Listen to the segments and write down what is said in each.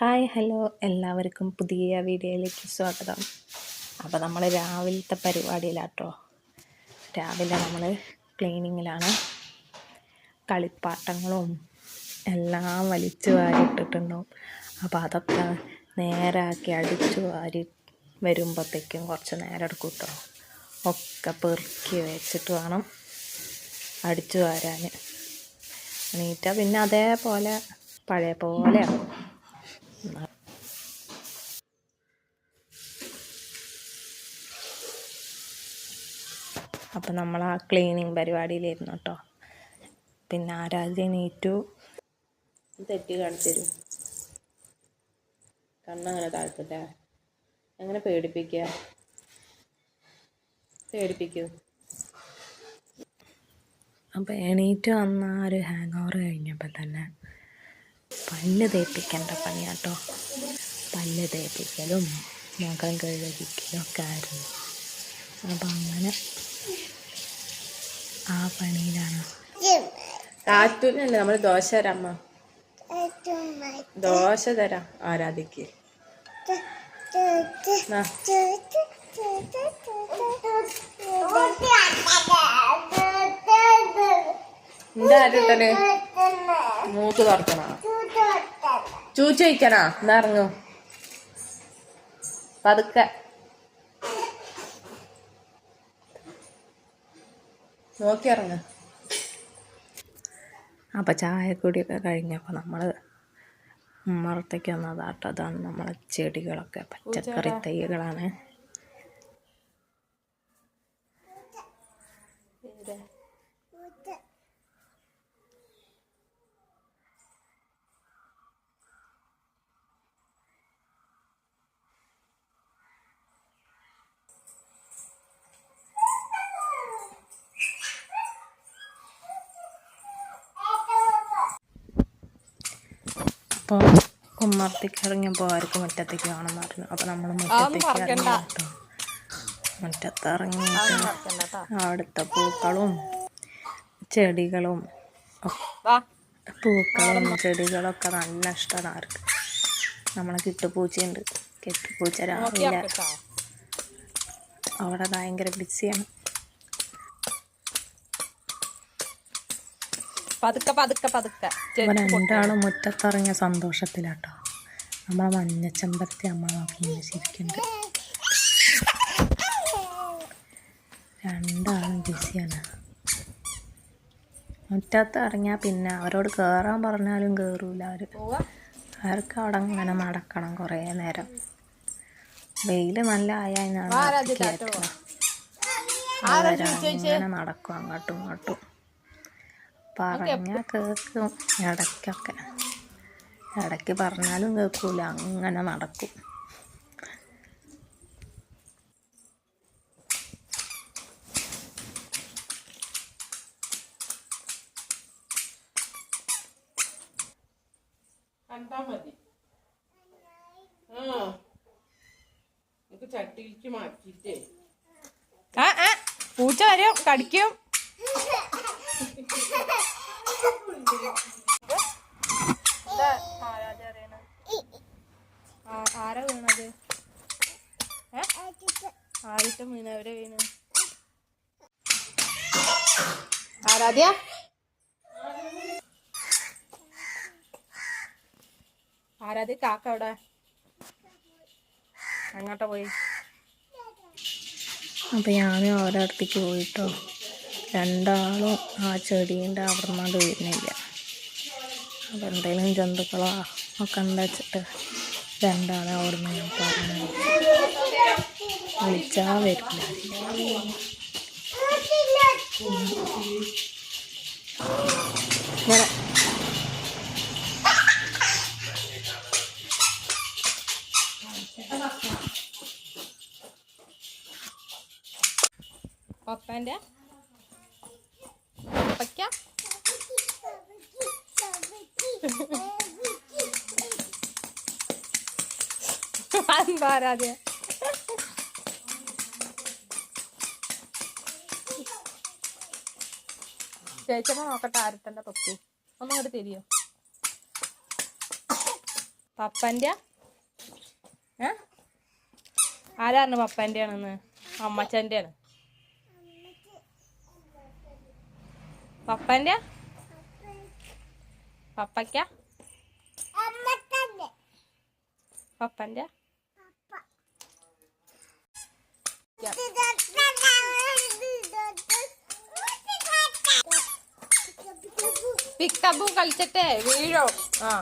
Hi hello. എല്ലാവർക്കും പുതിയ വീഡിയോയിലേക്ക് സ്വാഗതം. അപ്പോൾ നമ്മൾ രാവിലത്തെ പരിപാടിയിലാട്ടോ. രാവിലെ നമ്മൾ ക്ലീനിങ്ങിലാണ്. കളിപ്പാട്ടങ്ങളും എല്ലാം വലിച്ചു വാരിട്ടിട്ടുണ്ടാവും അപ്പോൾ അതൊക്കെ നേരാക്കി അടിച്ചു വാരി വരുമ്പോഴത്തേക്കും കുറച്ച് നേരം എടുക്കും കേട്ടോ ഒക്കെ പെറുക്കി വെച്ചിട്ട് വേണം അടിച്ചു വാരാൻ എണീറ്റാൽ പിന്നെ അതേപോലെ പഴയ പോലെ ആവും. അപ്പം നമ്മൾ ആ ക്ലീനിങ് പരിപാടിയിലായിരുന്നു കേട്ടോ പിന്നെ ആരാധ്യ നീറ്റു തെറ്റി കാണിത്തരും കണ്ണങ്ങനെ താഴ്ത്തട്ടെ. അങ്ങനെ പേടിപ്പിക്കുക പേടിപ്പിക്കൂ. അപ്പോൾ എണീറ്റ് വന്ന ആ ഒരു ഹാങ് ഓവർ കഴിഞ്ഞപ്പോൾ തന്നെ പല്ല് തേപ്പിക്കേണ്ട പണിയാട്ടോ. പല്ല് തേപ്പിക്കലും മുഖം കഴുകിക്കലും ഒക്കെ ആയിരുന്നു. അപ്പം അങ്ങനെ ആ പണിയിലാണ്. കാറ്റൂനല്ലേ നമ്മൾ ദോശ തരാം അമ്മ. ദോശ തരാം ആരാധിക്ക് ആ, എന്താ ആരുട്ടൽ മൂക്ക് തുറക്കണോ? ചൂച്ച വയ്ക്കണോ എന്നാ ഇറങ്ങും? പതുക്കെ. നോക്കി ഇറങ്ങ് അപ്പം ചായക്കുടിയൊക്കെ കഴിഞ്ഞപ്പോൾ നമ്മൾ ഉമ്മറത്തേക്ക് വന്നതാട്ടോ. അതാണ് നമ്മളെ ചെടികളൊക്കെ പച്ചക്കറി തൈകളാണ്. അപ്പോൾ കുമ്മർത്തേക്ക് ഇറങ്ങിയപ്പോൾ ആർക്കും മുറ്റത്തേക്ക് പറഞ്ഞു അപ്പോൾ നമ്മൾ മുറ്റത്തേക്ക് ഇറങ്ങി കേട്ടോ മുറ്റത്ത് ഇറങ്ങിയിട്ട് അവിടുത്തെ പൂക്കളും ചെടികളും പൂക്കളും ചെടികളൊക്കെ നല്ല ഇഷ്ടമാണ് ആർക്ക്. നമ്മളെ കിട്ടുപൂച്ചയുണ്ട്. കെട്ടുപൂച്ച രാവിലെ അവിടെ ഭയങ്കര ബിസിയാണ് പതുക്കെ പതുക്കെ പതുക്കെ. രണ്ടാണ് മുറ്റത്തിറങ്ങിയ സന്തോഷത്തിലാട്ടോ. നമ്മളെ മഞ്ഞച്ചമ്പരത്തി അമ്മ നോക്കി രണ്ടാണ് രണ്ടാളും ബിസിയാണ്. മുറ്റത്ത് ഇറങ്ങിയാൽ പിന്നെ അവരോട് കയറാൻ പറഞ്ഞാലും കയറൂല അവർ അവർക്ക് അവിടെ അങ്ങനെ നടക്കണം കുറേ നേരം. വെയിൽ നല്ല ആയാൽ ഞാൻ നടക്കും അങ്ങോട്ടും ഇങ്ങോട്ടും. പറഞ്ഞാൽ കേൾക്കും ഇടയ്ക്കൊക്കെ. ഇടയ്ക്ക് പറഞ്ഞാലും കേൾക്കൂല. അങ്ങനെ നടക്കും. കണ്ടാ മതി. ആ. നമുക്ക് ചട്ടിയിലേക്ക് മാറ്റിട്ടേ ആ ആ. പൂച്ച വരും. കടിക്കും. ആരാ വീണത്? ആരിട്ടും വീണ അവരെ വീണ്? ആരാധ്യ? ആരാധ്യ കാക്ക അവിടെ അങ്ങോട്ടാ പോയി. അപ്പം ഞാനും അവരുടെ അടുത്തേക്ക് പോയിട്ടോ. രണ്ടാളും ആ ചെടീന്റെ അവിടുന്നാണ്ട് വരുന്നില്ല അപ്പം എന്തെങ്കിലും ജന്തുക്കളോ ഒക്കെ എന്താ വെച്ചിട്ട്? രണ്ടാളെ ഞാൻ പറഞ്ഞു വിളിച്ചാൽ വരില്ല. ഇങ്ങനെ പപ്പാന്റെ പപ്പയ്ക്ക ആരാധ്യ ചേച്ചമ്മ നോക്കട്ടെ ആരത്തന്റെ പപ്പി ഒന്നും കൂടെ തിരിയോ? പപ്പന്റെ? ഏ? ആരാണ് പപ്പന്റെ ആണെന്ന് അമ്മച്ചന്റെ ആണ് പപ്പന്റെ? പപ്പയ്ക്ക? പപ്പന്റെ? പിക്കപ്പു കളിച്ചിട്ടേ വീഴോ. ആ.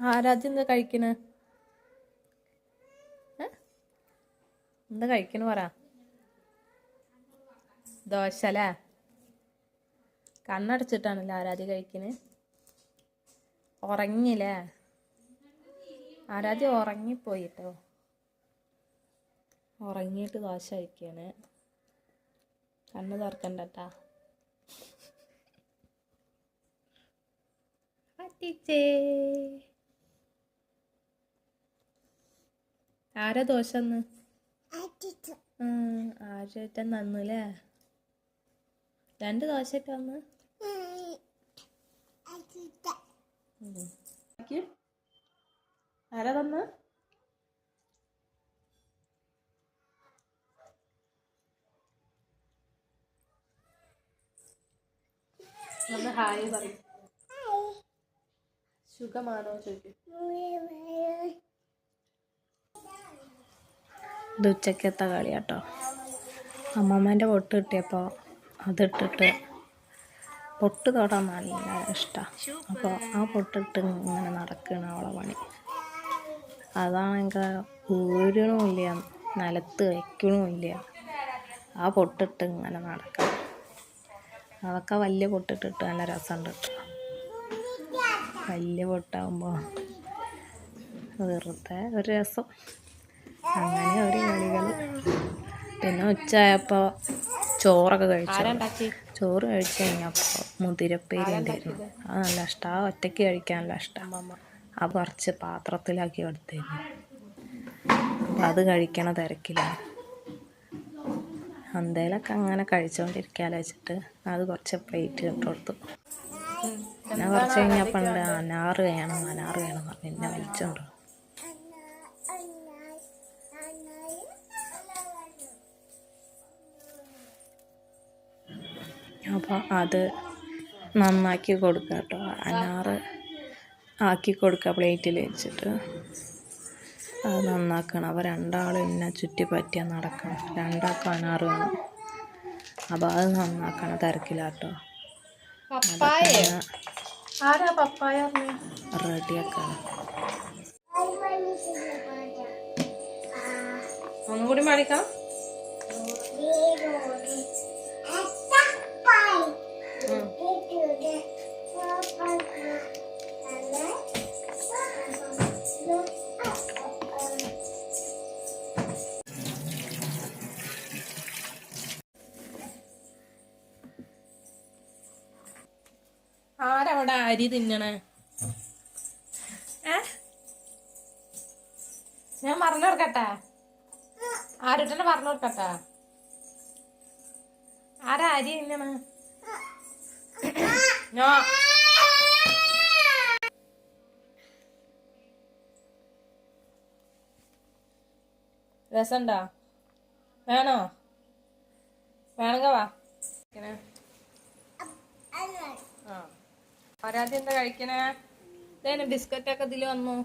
ആരാധ്യം എന്താ കഴിക്കണ? എന്താ കഴിക്കണ പറ. ദോശ അല്ലേ? കണ്ണടച്ചിട്ടാണല്ലോ ആരാധ്യ കഴിക്കണ്? ഉറങ്ങില്ലേ ആരാധ്യ ഉറങ്ങിപ്പോയി കേട്ടോ ഉറങ്ങിയിട്ട് ദോശ കഴിക്കാണ്. കണ്ണ് തുറക്കണ്ടട്ടാ. പറ്റിച്ചേ ആരാ ദോശ എന്ന് ആരായിട്ട് നന്നുല്ലേ? രണ്ട് ദോശ ഇട്ട് വന്ന്. ആരാ തന്ന്? നമ്മൾ ഹായ് പറയും. സുഖമാണോ ചോദിക്കും. ഇത് ഉച്ചക്കത്തെ കളി കേട്ടോ അമ്മമ്മേന്റെ പൊട്ട് കിട്ടിയപ്പോൾ അതിട്ടിട്ട് പൊട്ട് തൊടാൻ നല്ല ഇഷ്ടമാണ് അപ്പോൾ ആ പൊട്ടിട്ട് ഇങ്ങനെ നടക്കണം അവളെ പണി. അതാണെങ്കിൽ ഊരണമില്ല നിലത്ത് വയ്ക്കണമില്ല ആ പൊട്ടിട്ട് ഇങ്ങനെ നടക്കണം. അതൊക്കെ വലിയ പൊട്ടിട്ടിട്ട് നല്ല രസമുണ്ട് കേട്ടോ. വലിയ പൊട്ടാകുമ്പോൾ വെറുതെ ഒരു രസം. അങ്ങനെ ഒരു കളികൾ പിന്നെ ഉച്ചയായപ്പോൾ ചോറൊക്കെ കഴിച്ചു? ചോറ് കഴിച്ച് കഴിഞ്ഞപ്പോൾ മുതിരപ്പേരി ഉണ്ടായിരുന്നു. അത് നല്ല ഇഷ്ടം. ആ ഒറ്റയ്ക്ക് കഴിക്കാൻ നല്ല ഇഷ്ടം അത് കുറച്ച് പാത്രത്തിലാക്കി എടുത്തിരുന്നു അപ്പം അത് കഴിക്കണ തിരക്കിലാണ്. എന്തേലൊക്കെ അങ്ങനെ കഴിച്ചുകൊണ്ടിരിക്കാലോ വെച്ചിട്ട്. അത് കുറച്ച് പ്ലേറ്റ് ഇട്ട് കൊടുത്തു. പിന്നെ കുറച്ച് കഴിഞ്ഞപ്പോൾ ഉണ്ട് അനാറ് വേണം അനാറ് വേണം എന്ന് പറഞ്ഞ് എന്നെ വലിച്ചോണ്ട് അപ്പോൾ അത് നന്നാക്കി കൊടുക്കുക കേട്ടോ അനാറ് ആക്കി കൊടുക്കുക പ്ലേറ്റിൽ വെച്ചിട്ട്. അത് നന്നാക്കണം. അപ്പോൾ രണ്ടാളും എന്നെ ചുറ്റിപ്പറ്റിയാൽ നടക്കണം. രണ്ടാൾക്കും അനാറ് വേണം. അപ്പോൾ അത് നന്നാക്കണം തിരക്കിലാട്ടോ. റെഡിയാക്കണം ഒന്നുകൂടി മാടിക്കാം ആരവിടെ അരി തിന്നണേ? ഞാൻ പറഞ്ഞു കൊടുക്കട്ടെ? ആരുട്ടനെ പറഞ്ഞു കൊടുക്കട്ടെ? ആരാ അരി തിന്നണേ ഞാ രസണ്ടോ? വേണോ? വേണമെങ്കിൽ വാ. ആ. ആരാദ്യം എന്താ കഴിക്കണേ? ഇതേന് ബിസ്ക്കറ്റ് ഒക്കെ ഇതിൽ വന്നു.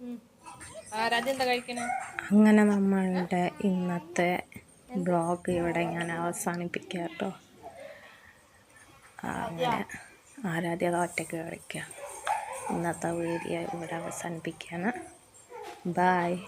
ആരാധ്യ ആരാദ്യം എന്താ കഴിക്കണേ? അങ്ങനെ നമ്മളുടെ ഇന്നത്തെ ബ്ലോഗ് ഇവിടെ ഞാൻ അവസാനിപ്പിക്കുക കേട്ടോ. അങ്ങനെ ആരാധ്യത ഒറ്റയ്ക്ക് കളിക്കുക ഇന്നത്തെ വീഡിയോ ഇവിടെ അവസാനിപ്പിക്കുകയാണ്. ബായ്